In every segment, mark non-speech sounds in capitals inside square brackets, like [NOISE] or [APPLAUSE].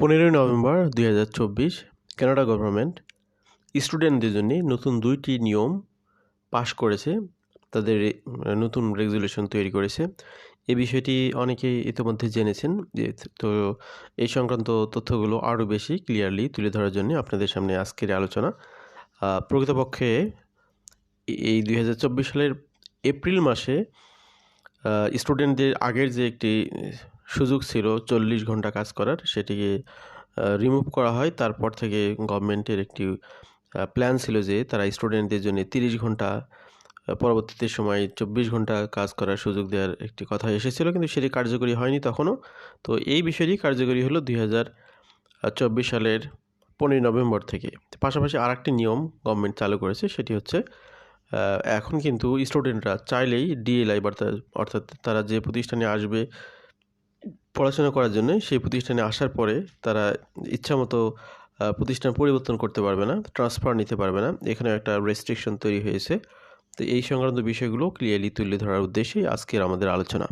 পনেরোই নভেম্বর দুই হাজার চব্বিশ কানাডা গভর্নমেন্ট স্টুডেন্টদের জন্য নতুন দুইটি নিয়ম পাশ করেছে, তাদের নতুন রেগুলেশন তৈরি করেছে। এ বিষয়টি অনেকেই ইতিমধ্যে জেনেছেন, যে তো এই সংক্রান্ত তথ্যগুলো আরও বেশি ক্লিয়ারলি তুলে ধরার জন্য আপনাদের সামনে আজকের আলোচনা। প্রকৃতপক্ষে এই দুই হাজার চব্বিশ সালের এপ্রিল মাসে স্টুডেন্টদের আগের যে একটি সুযোগ ছিল চল্লিশ ঘণ্টা কাজ করার, সেটিকে রিমুভ করা হয়। তারপর থেকে গভর্নমেন্টের একটি প্ল্যান ছিল যে তারা স্টুডেন্টদের জন্য তিরিশ ঘণ্টা পরবর্তীতে সময় চব্বিশ ঘণ্টা কাজ করার সুযোগ দেওয়ার একটি কথা এসেছিল, কিন্তু সেটি কার্যকরী হয়নি তখনও। তো এই বিষয়টি কার্যকরী হলো দুই হাজার চব্বিশ সালের পনেরোই নভেম্বর থেকে। পাশাপাশি আর একটি নিয়ম গভর্নমেন্ট চালু করেছে, সেটি হচ্ছে এখন কিন্তু স্টুডেন্টরা চাইলেই ডিএলআই অর্থাৎ তারা যে প্রতিষ্ঠানে আসবে পড়াশোনা করার জন্য সেই প্রতিষ্ঠানে আসার পরে তারা ইচ্ছামতো প্রতিষ্ঠান পরিবর্তন করতে পারবে না ট্রান্সফার নিতে পারবে না। এখানে একটা রেস্ট্রিকশন তৈরি হয়েছে। তো এই সংক্রান্ত বিষয়গুলো ক্লিয়ারলি তুলে ধরার উদ্দেশ্যেই আজকের আমাদের আলোচনা।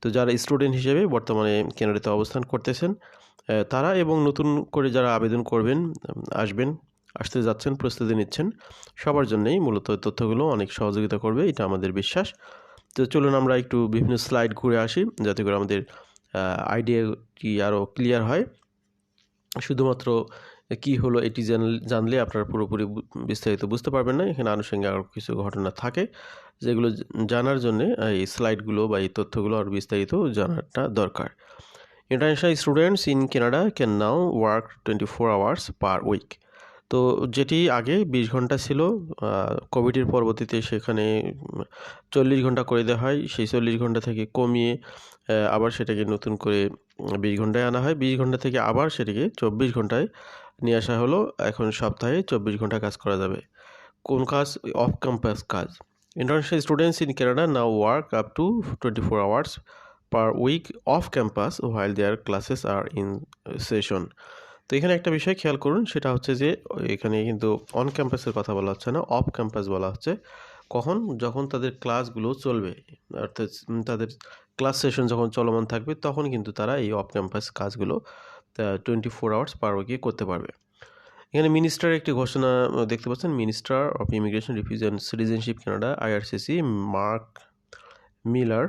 তো যারা স্টুডেন্ট হিসেবে বর্তমানে কেনাডাতে অবস্থান করতেছেন তারা এবং নতুন করে যারা আবেদন করবেন, আসবেন, আসতে যাচ্ছেন, প্রস্তুতি নিচ্ছেন, সবার জন্যেই মূলত তথ্যগুলো অনেক সহযোগিতা করবে, এটা আমাদের বিশ্বাস। তো চলুন আমরা একটু বিভিন্ন স্লাইড ঘুরে আসি, যাতে করে আমাদের আইডিয়াটি আরও ক্লিয়ার হয়? শুধুমাত্র কি হলো এটি জানলে আপনারা পুরোপুরি বিস্তারিত বুঝতে পারবেন না। এখানে আনুষঙ্গিক আরও কিছু ঘটনা থাকে, যেগুলো জানার জন্য এই স্লাইডগুলো বা এই তথ্যগুলো আরও বিস্তারিত জানাটা দরকার। International students in Canada can now work twenty four hours per week তো যেটি আগে বিশ ঘণ্টা ছিল কোভিডের পরবর্তীতে সেখানে চল্লিশ ঘণ্টা করে দেওয়া হয়। সেই চল্লিশ ঘণ্টা থেকে কমিয়ে আবার সেটাকে নতুন করে বিশ ঘন্টায় আনা হয়। বিশ ঘণ্টা থেকে আবার সেটাকে চব্বিশ ঘন্টায় নিয়ে আসা হলো। এখন সপ্তাহে চব্বিশ ঘণ্টা কাজ করা যাবে। কোন কাজ? অফ ক্যাম্পাস কাজ। International students in Canada now work up to twenty four hours per week off campus while their classes are in session. তো এখানে একটা বিষয় খেয়াল করুন, সেটা হচ্ছে যে এখানে কিন্তু অন ক্যাম্পাসের কথা বলা হচ্ছে না, অফ ক্যাম্পাস বলা হচ্ছে। কখন? যখন তাদের ক্লাসগুলো চলবে, অর্থাৎ তাদের ক্লাস সেশন যখন চলমান থাকবে, তখন কিন্তু তারা এই অফ ক্যাম্পাস কাজগুলো টোয়েন্টি ফোর আওয়ার্স পার উইকে করতে পারবে। এখানে মিনিস্টারের একটি ঘোষণা দেখতে পাচ্ছেন? Minister of immigration refugees and citizenship Canada IRCC Mark Miller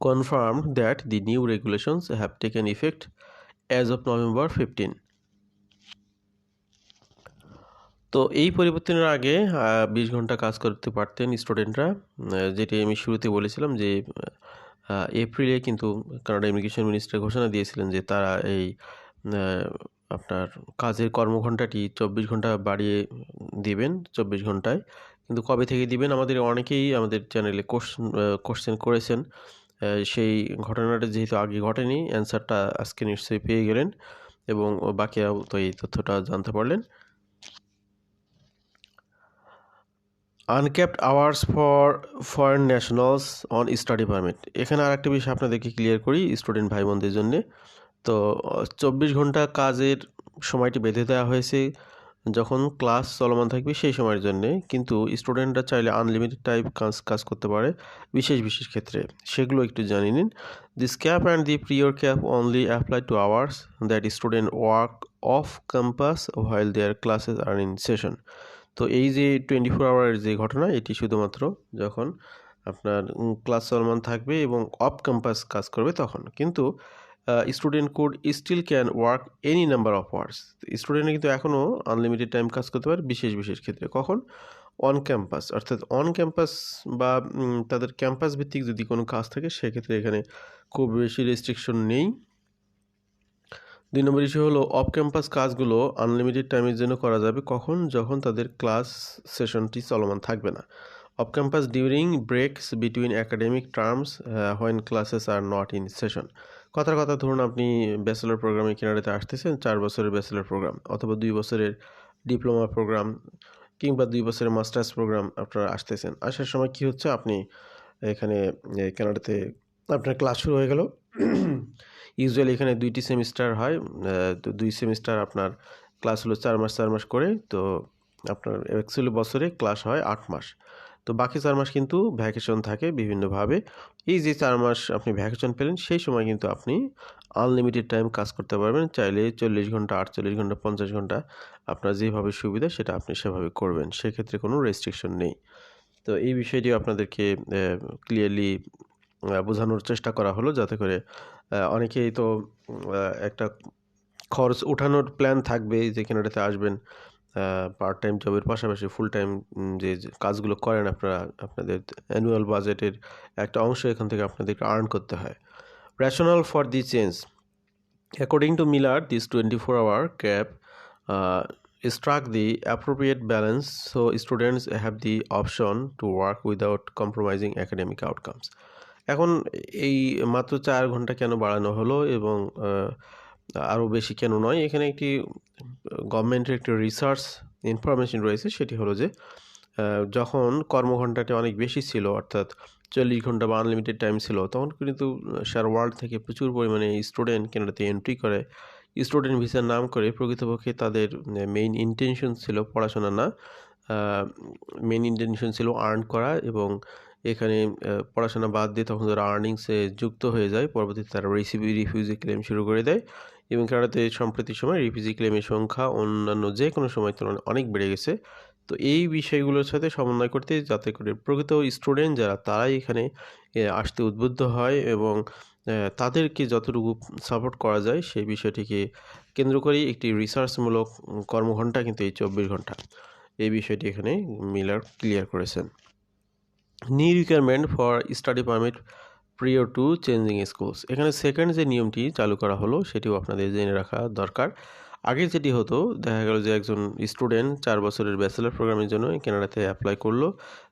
confirmed that the new regulations have taken effect as of November 15 তো এই পরিবর্তনের আগে বিশ ঘণ্টা কাজ করতে পারতেন স্টুডেন্টরা। যেটি আমি শুরুতে বলেছিলাম যে এপ্রিলে কিন্তু কানাডা ইমিগ্রেশন মিনিস্টার ঘোষণা দিয়েছিলেন যে, তারা এই আপনার কাজের কর্মঘণ্টাটি চব্বিশ ঘণ্টা বাড়িয়ে দিবেন, চব্বিশ ঘন্টায়। কিন্তু কবে থেকে দিবেন আমাদের অনেকেই আমাদের চ্যানেলে কোশ্চেন কোশ্চেন করেছেন। সেই ঘটনাটা যেহেতু আগে ঘটেনি, অ্যান্সারটা আজকে নিশ্চয়ই পেয়ে গেলেন এবং বাকিরাও তো এই তথ্যটা জানতে পারলেন। Uncapped hours for foreign nationals on study permit এখানে আর একটা বিষয় আপনাদেরকে ক্লিয়ার করি স্টুডেন্ট ভাই বোনদের জন্যে। তো, চব্বিশ ঘণ্টা কাজের সময়টি বেঁধে দেওয়া হয়েছে। যখন ক্লাস চলমান থাকবে সেই সময়ের জন্যে। কিন্তু স্টুডেন্টরা চাইলে আনলিমিটেড টাইপ কাজ কাজ করতে পারে, বিশেষ বিশেষ ক্ষেত্রে। সেগুলো একটু জানিয়ে নিন। This cap and the prior cap only apply to hours that student work off campus while their classes are in session তো এই যে টোয়েন্টি ফোর আওয়ারের যে ঘটনা, এটি শুধুমাত্র যখন আপনার ক্লাস চলমান থাকবে এবং অফ ক্যাম্পাস কাজ করবে তখন। কিন্তু student could still can work any number of hours student কিন্তু এখনও আনলিমিটেড টাইম কাজ করতে পারে, বিশেষ বিশেষ ক্ষেত্রে। কখন? অন ক্যাম্পাস অর্থাৎ অন ক্যাম্পাস বা তাদের ক্যাম্পাস ভিত্তিক যদি কোনো কাজ থাকে, সেক্ষেত্রে এখানে খুব বেশি রেস্ট্রিকশন নেই। দুই নম্বর ইস্যু হলো অফ ক্যাম্পাস কাজগুলো আনলিমিটেড টাইমের জন্য করা যাবে কখন? যখন তাদের ক্লাস সেশনটি চলমান থাকবে না। Off campus during breaks between academic terms when classes are not in session কথার কথা, ধরুন আপনি ব্যাচেলর প্রোগ্রামে কেনাডাতে আসতেছেন, চার বছরের ব্যাচেলর প্রোগ্রাম অথবা দুই বছরের ডিপ্লোমা প্রোগ্রাম কিংবা দুই বছরের মাস্টার্স প্রোগ্রাম আপনারা আসতেছেন। আসার সময় কি হচ্ছে? আপনি এখানে কানাডাতে আপনার ক্লাস শুরু হয়ে গেল। ইউজুয়ালি এখানে দুইটি সেমিস্টার হয় তো দুই সেমিস্টার আপনার ক্লাস হলো চার মাস চার মাস করে, তো আপনার অ্যাকচুয়ালি বছরে ক্লাস হয় আট মাস। তো বাকি চার মাস কিন্তু ভ্যাকেশন থাকে বিভিন্নভাবে। এই যে চার মাস আপনি ভ্যাকেশন পেলেন, সেই সময় কিন্তু আপনি আনলিমিটেড টাইম কাজ করতে পারবেন। চাইলে চল্লিশ ঘণ্টা, আটচল্লিশ ঘণ্টা, পঞ্চাশ ঘণ্টা আপনার যেভাবে সুবিধা সেটা আপনি সেভাবে করবেন, সেক্ষেত্রে কোনো রেস্ট্রিকশন নেই। তো এই বিষয়টি আপনাদেরকে ক্লিয়ারলি বোঝানোর চেষ্টা করা হলো যাতে করে অনেকেই তো একটা খরচ ওঠানোর প্ল্যান থাকবে যে কেনাডাতে আসবেন পার্ট টাইম জবের পাশাপাশি ফুল টাইম যে কাজগুলো করেন আপনারা, আপনাদের অ্যানুয়াল বাজেটের একটা অংশ এখান থেকে আপনাদেরকে আর্ন করতে হয়। Rationale for the change according to Miller this twenty four hour cap struck the appropriate balance, so students have the option to work without compromising academic outcomes. এখন এই মাত্র চার ঘণ্টা কেন বাড়ানো হলো এবং আরও বেশি কেন নয়? এখানে একটি গভর্নমেন্টের একটি রিসার্চ ইনফরমেশন রয়েছে, সেটি হলো যে যখন কর্মঘণ্টাটি অনেক বেশি ছিল, অর্থাৎ চল্লিশ ঘণ্টা বা আনলিমিটেড টাইম ছিল, তখন কিন্তু সারা ওয়ার্ল্ড থেকে প্রচুর পরিমাণে স্টুডেন্ট কেনাডাতে এন্ট্রি করে। স্টুডেন্ট ভিসার নাম করে প্রকৃতপক্ষে তাদের মেইন ইন্টেনশন ছিল পড়াশোনা না। মেইন ইন্টেনশন ছিল আর্ন করা এবং এখানে পড়াশোনা বাদ দিয়ে তখন তারা আর্নিংসে যুক্ত হয়ে যায়। পরবর্তীতে তারা রেসিপি রিফিউজি ক্লেম শুরু করে দেয় এবং কানাডাতে সম্প্রতি সময় রিফিউজি ক্লেমের সংখ্যা অন্যান্য যে কোনো সময় তুলনায় অনেক বেড়ে গেছে। তো এই বিষয়গুলোর সাথে সমন্বয় করতে যাতে করে প্রকৃত স্টুডেন্ট যারা তারাই এখানে আসতে উদ্বুদ্ধ হয় এবং তাদেরকে যতটুকু সাপোর্ট করা যায় সেই বিষয়টিকে কেন্দ্র করেই একটি রিসার্চমূলক কর্মঘণ্টা কিন্তু এই চব্বিশ ঘণ্টা এই বিষয়টি এখানে মিলার ক্লিয়ার করেছেন। New requirement for study permit prior to changing schools এখানে সেকেন্ড যে নিয়মটি চালু করা হলো, সেটিও আপনাদের জেনে রাখা দরকার। আগে যেটি হতো, দেখা গেল যে একজন স্টুডেন্ট চার বছরের ব্যাচেলার প্রোগ্রামের জন্য কেনাডাতে অ্যাপ্লাই করল।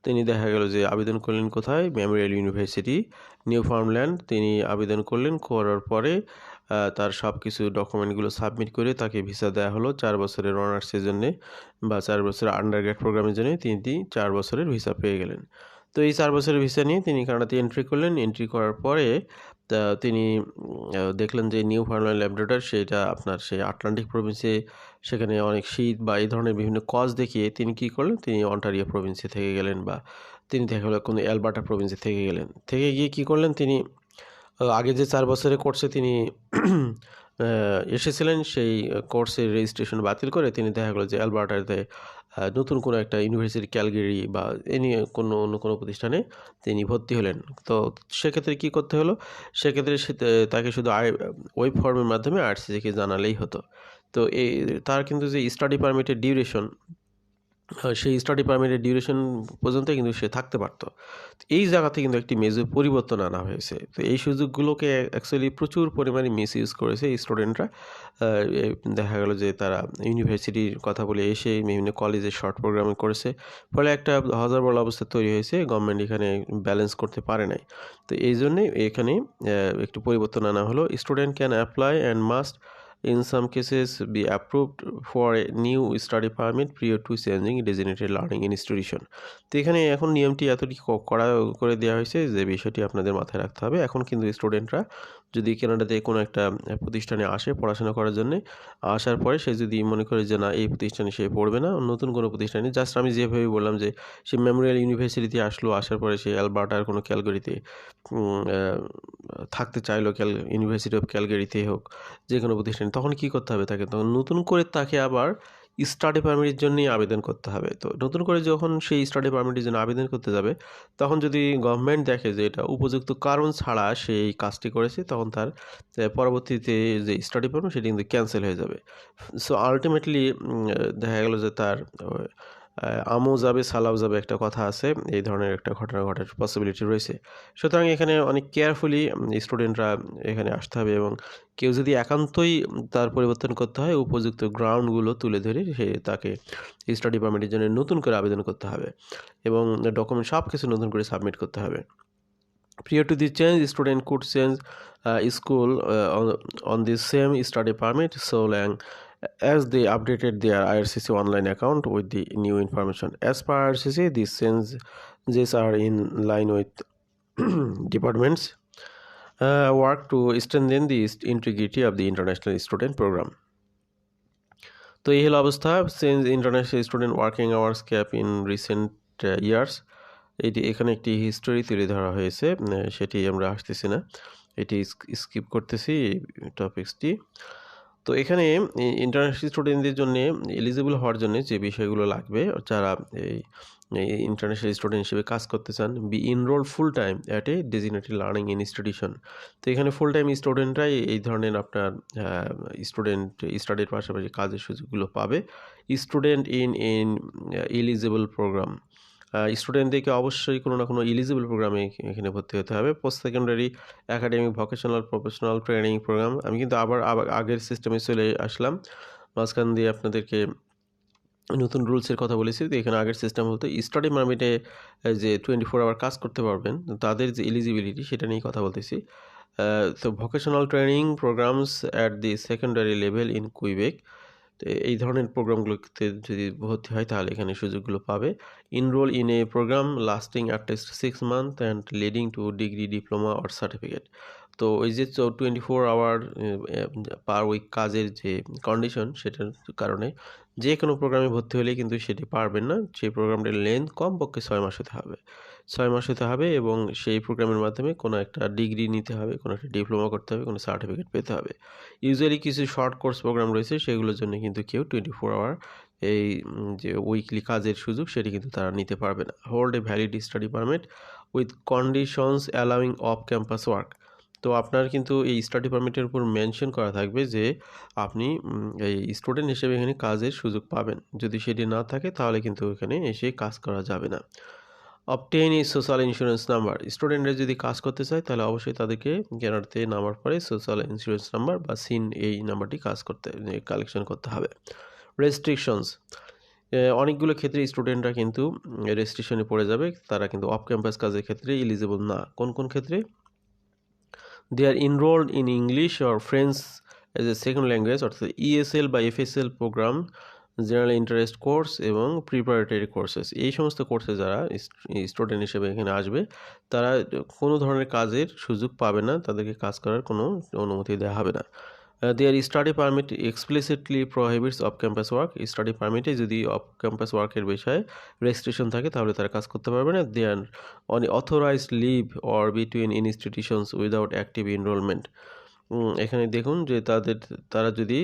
তিনি দেখা গেল যে আবেদন করলেন কোথায়? Memorial University, Newfoundland. তিনি আবেদন করলেন, করার পরে তার সব কিছু ডকুমেন্টগুলো সাবমিট করে তাকে ভিসা দেওয়া হলো চার বছরের অনার্সের জন্যে বা চার বছরের আন্ডারগ্রেড প্রোগ্রামের জন্য তিনি চার বছরের ভিসা পেয়ে গেলেন। তো এই চার বছরের ভিসা নিয়ে তিনি কানাডাতে এন্ট্রি করলেন। এন্ট্রি করার পরে তিনি দেখলেন যে নিউ ফার্নল্যান্ড ল্যাবরেটর সেটা আপনার সেই আটলান্টিক প্রভিন্সে সেখানে অনেক শীত বা এই ধরনের বিভিন্ন কজ দেখিয়ে তিনি কী করলেন? তিনি অন্টারিয়া প্রভিন্সে থেকে গেলেন বা তিনি দেখা গেলো কোনো অ্যালবার্টা প্রভিন্সে থেকে গেলেন। থেকে গিয়ে কী করলেন? তিনি আগে যে চার বছরের কোর্সে তিনি [CLEARS THROAT] এসেছিলেন সেই কোর্সের রেজিস্ট্রেশন বাতিল করে তিনি দেখা গেলো যে অ্যালবার্টাতে নতুন কোনো একটা ইউনিভার্সিটি ক্যালগেরি বা এনি কোনো অন্য কোনো প্রতিষ্ঠানে তিনি ভর্তি হলেন। তো সেক্ষেত্রে কী করতে হলো? সেক্ষেত্রে সে তাকে শুধু আই ওয়েব ফর্মের মাধ্যমে আরসিসিকে জানালেই হতো। তো এই তার কিন্তু যে স্টাডি পারমিটের ডিউরেশন সেই স্টাডি পারমিটের ডিউরেশন পর্যন্ত কিন্তু সে থাকতে পারতো। এই জায়গাতে কিন্তু একটি মেজর পরিবর্তন আনা হয়েছে। তো এই সুযোগগুলোকে অ্যাকচুয়ালি প্রচুর পরিমাণে মিস ইউজ করেছে এই স্টুডেন্টরা দেখা গেল যে তারা ইউনিভার্সিটির কথা বলে এসে বিভিন্ন কলেজে শর্ট প্রোগ্রামিং করেছে। ফলে একটা হাজার বড় অবস্থা তৈরি হয়েছে গভর্নমেন্ট এখানে ব্যালেন্স করতে পারে নাই। তো এই জন্যে এখানে একটু পরিবর্তন আনা হলো। Student can apply and must in some cases be approved for a new study permit prior to changing designated learning institution তো এখানে এখন নিয়মটি এতটি করা করে দেওয়া হয়েছে যে বিষয়টি আপনাদের মাথায় রাখতে হবে এখন কিন্তু স্টুডেন্টরা যদি কেনাডাতে কোনো একটা প্রতিষ্ঠানে আসে পড়াশোনা করার জন্য, আসার পরে সে যদি মনে করে যে না, এই প্রতিষ্ঠানে সে পড়বে না, নতুন কোনো প্রতিষ্ঠানে জাস্ট আমি যেভাবে বললাম যে, সে মেমোরিয়াল ইউনিভার্সিটিতে আসলো, আসার পরে সে অ্যালবার্টার কোনো ক্যালগরিতে থাকতে চাইলো ক্যাল ইউনিভার্সিটি অফ ক্যালগেরিতে হোক যে কোনো প্রতিষ্ঠানে, তখন কি করতে হবে তাকে? তখন নতুন করে তাকে আবার স্টাডি পারমিটের জন্যই আবেদন করতে হবে। তো নতুন করে যখন সেই স্টাডি পারমিটের জন্য আবেদন করতে যাবে, তখন যদি গভর্নমেন্ট দেখে যে এটা উপযুক্ত কারণ ছাড়া সেই কাজটি করেছে, তখন তার পরবর্তীতে যে স্টাডি পারমিট সেটি কিন্তু ক্যান্সেল হয়ে যাবে। সো আলটিমেটলি দেখা গেল যে তার আমও যাবে সালাও যাবে একটা কথা আছে এই ধরনের একটা ঘটনা ঘটার পসিবিলিটি রয়েছে। সুতরাং এখানে অনেক কেয়ারফুলি স্টুডেন্টরা এখানে আসতে হবে এবং কেউ যদি একান্তই তার পরিবর্তন করতে হয় উপযুক্ত গ্রাউন্ডগুলো তুলে ধরে সে তাকে স্টাডি পারমিটের জন্য নতুন করে আবেদন করতে হবে এবং ডকুমেন্ট সব কিছু নতুন করে সাবমিট করতে হবে। Prior to the change, student could change uh, school uh, on, on the so long as they updated their IRCC online account with the new information. As per IRCC, these changes are in line with departments uh, work to strengthen the integrity of the international student program. তো এই হলো অবস্থা change international student working hours cap in recent years এটি এখানে একটি history তুলে ধরা হয়েছে সেটি আমরা আসতেছি না এটি স্কিপ করতেছি টপিক্সটি তো এখানে ইন্টারন্যাশনাল স্টুডেন্টদের জন্য এলিজিবল হওয়ার জন্য যে বিষয়গুলো লাগবে, যারা এই ইন্টারন্যাশনাল স্টুডেন্ট হিসেবে কাজ করতে চান be enrol full time at a designated learning institution তো এখানে ফুল টাইম স্টুডেন্টরাই এই ধরনের আপনার স্টুডেন্ট স্টাডির পাশাপাশি কাজের সুযোগগুলো পাবে। Student in in eligible program স্টুডেন্টদেরকে অবশ্যই কোনো না কোনো ইলিজিবল প্রোগ্রামে এখানে ভর্তি হতে হবে। Post secondary academic vocational professional training program আমি কিন্তু আবার আগের সিস্টেমে চলে আসলাম। মাঝখান দিয়ে আপনাদেরকে নতুন রুলসের কথা বলেছি। তো এখানে আগের সিস্টেম হতো স্টাডি পারমিটে যে টোয়েন্টি ফোর আওয়ার কাজ করতে পারবেন, তাদের যে এলিজিবিলিটি সেটা নিয়ে কথা বলতেছি। তো vocational training programs at the secondary level in Quebec তো এই ধরনের প্রোগ্রামগুলোতে যদি ভর্তি হয়, তাহলে এখানে সুযোগগুলো পাবে। Enrol in a program lasting at six month and leading to degree diploma or certificate তো ওই যে twenty four hour per week কাজের যে কন্ডিশন সেটার কারণে যে কোনো প্রোগ্রামে ভর্তি হলেই কিন্তু সেটি পারবেন না। সেই প্রোগ্রামটির লেন্থ কমপক্ষে ছয় মাস হতে হবে। ছয় মাস হতে হবে এবং সেই প্রোগ্রামের মাধ্যমে কোনো একটা ডিগ্রি নিতে হবে, কোনো একটা ডিপ্লোমা করতে হবে, কোনো সার্টিফিকেট পেতে হবে। ইউজুয়ালি কিছু শর্ট কোর্স প্রোগ্রাম রয়েছে, সেগুলোর জন্য কিন্তু কেউ টোয়েন্টি ফোর আওয়ার এই যে উইকলি কাজের সুযোগ সেটি কিন্তু তারা নিতে পারবে না। Hold a valid study permit with conditions allowing off campus work তো আপনার কিন্তু এই স্টাডি পারমিটের উপর মেনশন করা থাকবে যে আপনি এই স্টুডেন্ট হিসেবে এখানে কাজের সুযোগ পাবেন। যদি সেটি না থাকে তাহলে কিন্তু এখানে এসে কাজ করা যাবে না। অবটেইন এই সোশ্যাল ইন্স্যুরেন্স নাম্বার স্টুডেন্টরা যদি কাজ করতে চায়, তাহলে অবশ্যই তাদেরকে কেনারতে নামার পরে সোশ্যাল ইন্স্যুরেন্স নাম্বার বা সিন এই নাম্বারটি কাজ করতে কালেকশন করতে হবে। রেস্ট্রিকশনস অনেকগুলো ক্ষেত্রে স্টুডেন্টরা কিন্তু রেস্ট্রিকশনে পড়ে যাবে। তারা কিন্তু অফ ক্যাম্পাস কাজের ক্ষেত্রে এলিজিবল না। কোন কোন ক্ষেত্রে? They are enrolled in English or French as a second language অর্থাৎ ইএসএল বা FSL program general interest course এবং প্রিপারেটরি কোর্সেস এই সমস্ত কোর্সে যারা স্টুডেন্ট হিসেবে এখানে আসবে, তারা কোনো ধরনের কাজের সুযোগ পাবে না, তাদেরকে কাজ করার কোনো অনুমতি দেওয়া হবে না। Their study permit explicitly prohibits off campus work study পারমিটে যদি অফ ক্যাম্পাস ওয়ার্কের বিষয়ে রেজিস্ট্রেশন থাকে, তাহলে তারা কাজ করতে পারবে না। They are on authorized leave or between institutions without active enrolment এখানে দেখুন যে তাদের, তারা যদি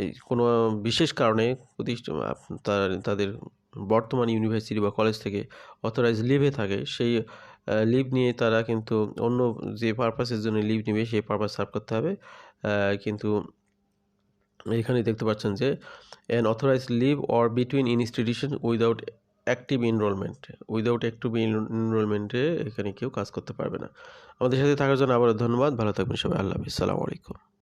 এই কোনো বিশেষ কারণে তারা, তাদের বর্তমান ইউনিভার্সিটি বা কলেজ থেকে অথরাইজ লিভে থাকে, সেই লিভ নিয়ে তারা কিন্তু অন্য যে পারপাসের জন্য লিভ নেবে, সেই পারপাস সার্ভ করতে হবে। কিন্তু এখানে দেখতে পাচ্ছেন যে an authorize leave or between institution without active enrolment without active এনরোলমেন্টে এখানে কেউ কাজ করতে পারবে না। আমাদের সাথে থাকার জন্য আবারও ধন্যবাদ। ভালো থাকবেন সবাই। আল্লাহ হাফিজ। আলাইকুম।